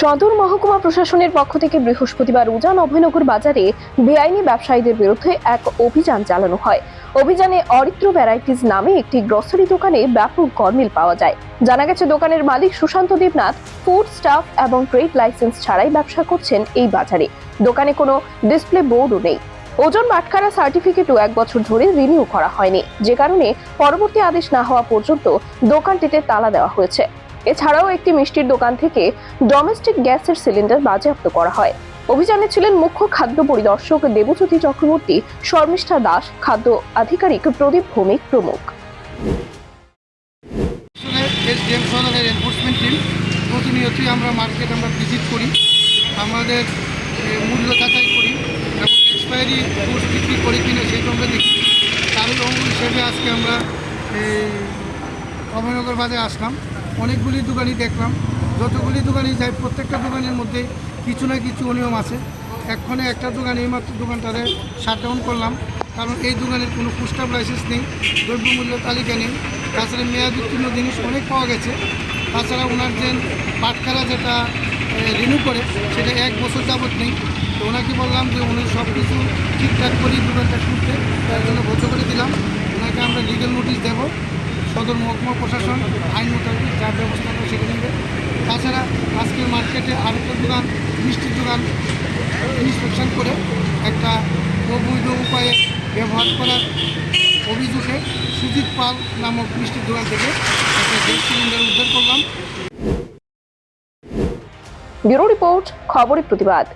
সদর মহকুমা প্রশাসনের পক্ষ থেকে বৃহস্পতিবার উজান অভয়নগর বাজারে বেআইনি ব্যবসায়ীদের বিরুদ্ধে এক অভিযান চালানো হয়। অভিযানে অরিত্র ভ্যারাইটিস নামে একটি গ্রসারি দোকানে ব্যাপক গরমিল পাওয়া যায়। জানা গেছে, দোকানের মালিক সুশান্ত দেবনাথ ফুড স্টাফ এবং ট্রেড লাইসেন্স ছাড়াই ব্যবসা করছেন এই বাজারে। দোকানে কোনো ডিসপ্লে বোর্ডও নেই। ওজন বাটখারা সার্টিফিকেটও এক বছর ধরে রিনিউ করা হয়নি। যে কারণে পরবর্তী আদেশ না হওয়া পর্যন্ত দোকানটিতে তালা দেওয়া হয়েছে। এছাড়াও একটি মিষ্টির দোকান থেকে ডোমেস্টিক গ্যাসের সিলিন্ডার বাজেয়াপ্ত করা হয়। অভিযানে ছিলেন মুখ্য খাদ্য পরিদর্শক দেবজ্যোতি চক্রবর্তী, শর্মিষ্ঠা দাস, খাদ্য আধিকারিক প্রদীপ ভৌমিক প্রমুখ। প্রতিনিয়তই আমরা মার্কেট আমরা ভিজিট করি, আমাদের মূল্য যাচাই করি এবং এক্সপায়ারি গুডস বিক্রি করি কিনা সেটা আমরা দেখি। তারই অঙ্গ হিসেবে আজকে আমরা, এই অভয়নগর বাজারে আসলাম। অনেকগুলি দোকানই দেখলাম। যতগুলি দোকানই যাই প্রত্যেকটা দোকানের মধ্যে কিছু না কিছু অনিয়ম আছে। এক্ষণে একটা দোকান এইমাত্র দোকানটারে শাটডাউন করলাম। কারণ এই দোকানের কোনো পুস্টার লাইসেন্স নেই দ্রব্যমূল্য তালিকা নেই। তাছাড়া মেয়াদ উত্তীর্ণ জিনিস অনেক পাওয়া গেছে। তাছাড়া ওনার যে পাটখারা যেটা রিনিউ করে, সেটা এক বছর যাবত নেই। তো ওনাকে বললাম যে উনি সব কিছু ঠিকঠাক করি দোকানটা খুলতে, তার জন্য ভোজ্য করে দিলাম। ওনাকে আমরা লিগেল নোটিশ দেবো। সদর মহকুমা প্রশাসন আইন মোতাবেক যা ব্যবস্থা করে সেটা নেবে। তাছাড়া আজকের মার্কেটে আরেকটা দোকান, মিষ্টির দোকান ইন্সপেকশন করে একটা অবৈধ উপায়ে ব্যবহার করার অভিযোগে সুজিত পাল নামক মিষ্টির দোকান থেকে একটা গ্যাস সিলিন্ডার উদ্ধার করলাম। ব্যুরো রিপোর্ট, খবরের প্রতিবাদ।